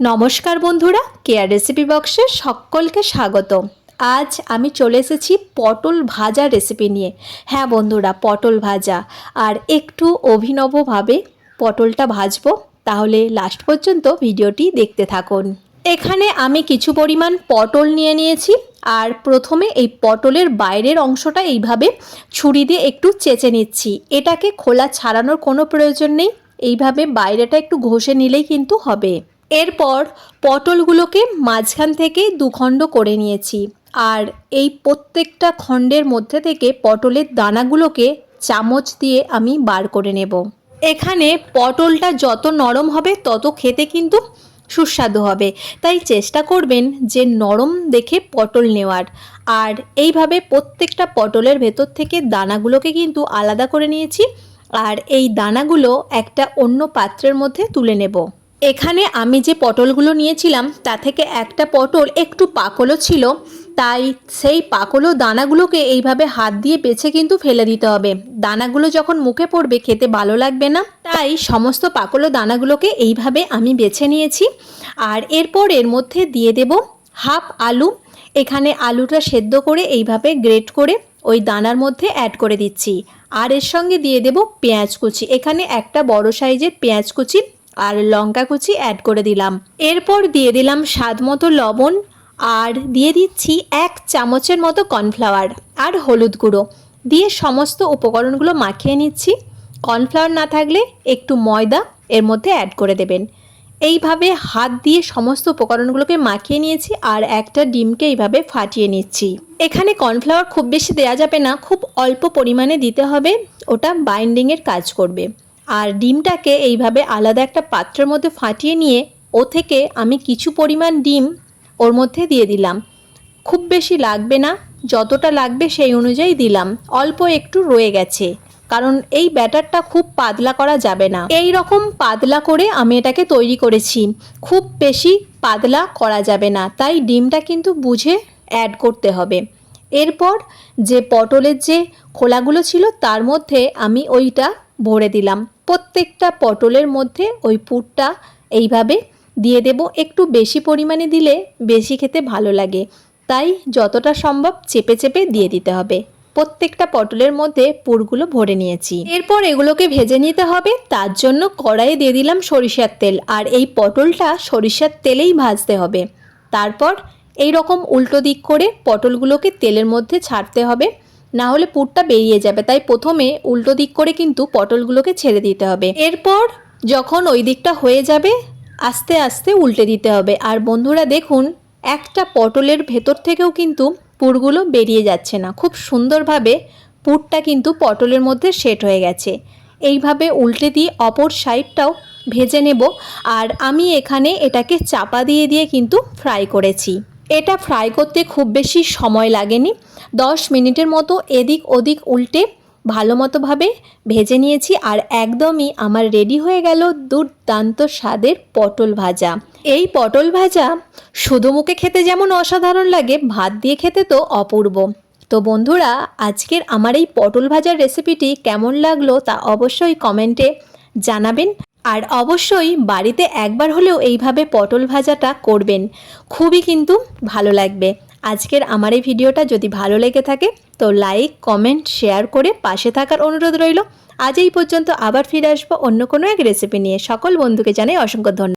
নমস্কার বন্ধুরা care recipe বক্সে সকলকে স্বাগত আজ আমি চলে এসেছি পটল ভাজা রেসিপি নিয়ে। হ্যাঁ বন্ধুরা, পটল ভাজা। আর একটু অভিনবভাবে পটলটা ভাজবো, তাহলে লাস্ট পর্যন্ত ভিডিওটি দেখতে থাকুন। এখানে আমি কিছু পরিমাণ পটল নিয়ে নিয়েছি, আর প্রথমে এই পটলের বাইরের অংশটা এইভাবে ছুরি দিয়ে একটু চেঁচে নিচ্ছি। এটাকে খোলা ছাড়ানোর কোনো প্রয়োজন নেই, এইভাবে বাইরেটা একটু ঘষে নিলেই কিন্তু হবে। এরপর পটলগুলোকে মাঝখান থেকে দুখণ্ড করে নিয়েছি। আর এই প্রত্যেকটা খণ্ডের মধ্যে থেকে পটলের দানাগুলোকে চামচ দিয়ে আমি বার করে নেব। এখানে পটলটা যত নরম হবে, তত খেতে কিন্তু সুস্বাদু হবে। তাই চেষ্টা করবেন যে নরম দেখে পটল নেওয়ার। আর এইভাবে প্রত্যেকটা পটলের ভেতর থেকে দানাগুলোকে কিন্তু আলাদা করে নিয়েছি। আর এই দানাগুলো একটা অন্য পাত্রের মধ্যে তুলে নেব। এখানে আমি যে পটলগুলো নিয়েছিলাম, তা থেকে একটা পটল একটু পাকলও ছিল, তাই সেই পাকলো দানাগুলোকে এইভাবে হাত দিয়ে বেছে কিন্তু ফেলে দিতে হবে। দানাগুলো যখন মুখে পড়বে, খেতে ভালো লাগবে না, তাই সমস্ত পাকলো দানাগুলোকে এইভাবে আমি বেছে নিয়েছি। আর এরপর এর মধ্যে দিয়ে দেব হাফ আলু। এখানে আলুটা সেদ্ধ করে এইভাবে গ্রেট করে ওই দানার মধ্যে অ্যাড করে দিচ্ছি। আর এর সঙ্গে দিয়ে দেব পেঁয়াজ কুচি। এখানে একটা বড় সাইজের পেঁয়াজ কুচি আর লঙ্কা কুচি অ্যাড করে দিলাম। এরপর দিয়ে দিলাম স্বাদ মতো লবণ আর দিয়ে দিচ্ছি এক চামচের মতো কর্নফ্লাওয়ার আর হলুদ গুঁড়ো। দিয়ে সমস্ত উপকরণগুলো মাখিয়ে নিচ্ছি। কর্নফ্লাওয়ার না থাকলে একটু ময়দা এর মধ্যে অ্যাড করে দেবেন। এইভাবে হাত দিয়ে সমস্ত উপকরণগুলোকে মাখিয়ে নিয়েছি আর একটা ডিমকে এইভাবে ফাটিয়ে নিচ্ছি। এখানে কর্নফ্লাওয়ার খুব বেশি দেওয়া যাবে না, খুব অল্প পরিমাণে দিতে হবে। ওটা বাইন্ডিংয়ের কাজ করবে। আর ডিমটাকে এইভাবে আলাদা একটা পাত্রের মধ্যে ফাটিয়ে নিয়ে ও থেকে আমি কিছু পরিমাণ ডিম ওর মধ্যে দিয়ে দিলাম। খুব বেশি লাগবে না, যতটা লাগবে সেই অনুযায়ী দিলাম। অল্প একটু রয়ে গেছে, কারণ এই ব্যাটারটা খুব পাতলা করা যাবে না। এই রকম পাতলা করে আমি এটাকে তৈরি করেছি। খুব বেশি পাতলা করা যাবে না, তাই ডিমটা কিন্তু বুঝে অ্যাড করতে হবে। এরপর যে পটলের যে খোলাগুলো ছিল তার মধ্যে আমি ওইটা ভরে দিলাম। প্রত্যেকটা পটলের মধ্যে ওই পুরটা এইভাবে দিয়ে দেব। একটু বেশি পরিমাণে দিলে বেশি খেতে ভালো লাগে। তাই যতটা সম্ভব চেপে চেপে দিয়ে দিতে হবে। প্রত্যেকটা পটলের মধ্যে পুরগুলো ভরে নিয়েছি। এরপর এগুলোকে ভেজে নিতে হবে। তার জন্য কড়াইয়ে দিয়ে দিলাম সরিষার তেল। আর এই পটলটা সরিষার তেলেই ভাজতে হবে। তারপর এই রকম উল্টো দিক করে পটলগুলোকে তেলের মধ্যে ছাড়তে হবে। না হলে পুরটা বেরিয়ে যাবে। তাই প্রথমে উল্টো দিক করে কিন্তু পটলগুলোকে ছেড়ে দিতে হবে। এরপর যখন ওই দিকটা হয়ে যাবে, আস্তে আস্তে উল্টে দিতে হবে। আর বন্ধুরা দেখুন, একটা পটলের ভেতর থেকেও কিন্তু পুরগুলো বেরিয়ে যাচ্ছে না। খুব সুন্দরভাবে পুরটা কিন্তু পটলের মধ্যে সেট হয়ে গেছে। এইভাবে উল্টে দিয়ে অপর সাইডটাও ভেজে নেব। আর আমি এখানে এটাকে চাপা দিয়ে দিয়ে কিন্তু ফ্রাই করেছি। এটা ফ্রাই করতে খুব বেশি সময় লাগেনি। দশ মিনিটের মতো এদিক ওদিক উল্টে ভালো মতোভাবে ভেজে নিয়েছি আর একদমই আমার রেডি হয়ে গেল দুর্দান্ত স্বাদের পটল ভাজা। এই পটল ভাজা শুধু মুখে খেতে যেমন অসাধারণ লাগে, ভাত দিয়ে খেতে তো অপূর্ব। তো বন্ধুরা, আজকের আমার এই পটল ভাজার রেসিপিটি কেমন লাগল তা অবশ্যই কমেন্টে জানাবেন। আর অবশ্যই বাড়িতে একবার হলেও এইভাবে পটল ভাজাটা করবেন। খুবই কিন্তু ভালো লাগবে। আজকের আমার এই ভিডিওটা যদি ভালো লেগে থাকে, তো লাইক, কমেন্ট, শেয়ার করে পাশে থাকার অনুরোধ রইল। আজ এই পর্যন্ত আবার ফিরে আসব অন্য কোনো এক রেসিপি নিয়ে। সকল বন্ধুকে জানাই অসংখ্য ধন্যবাদ।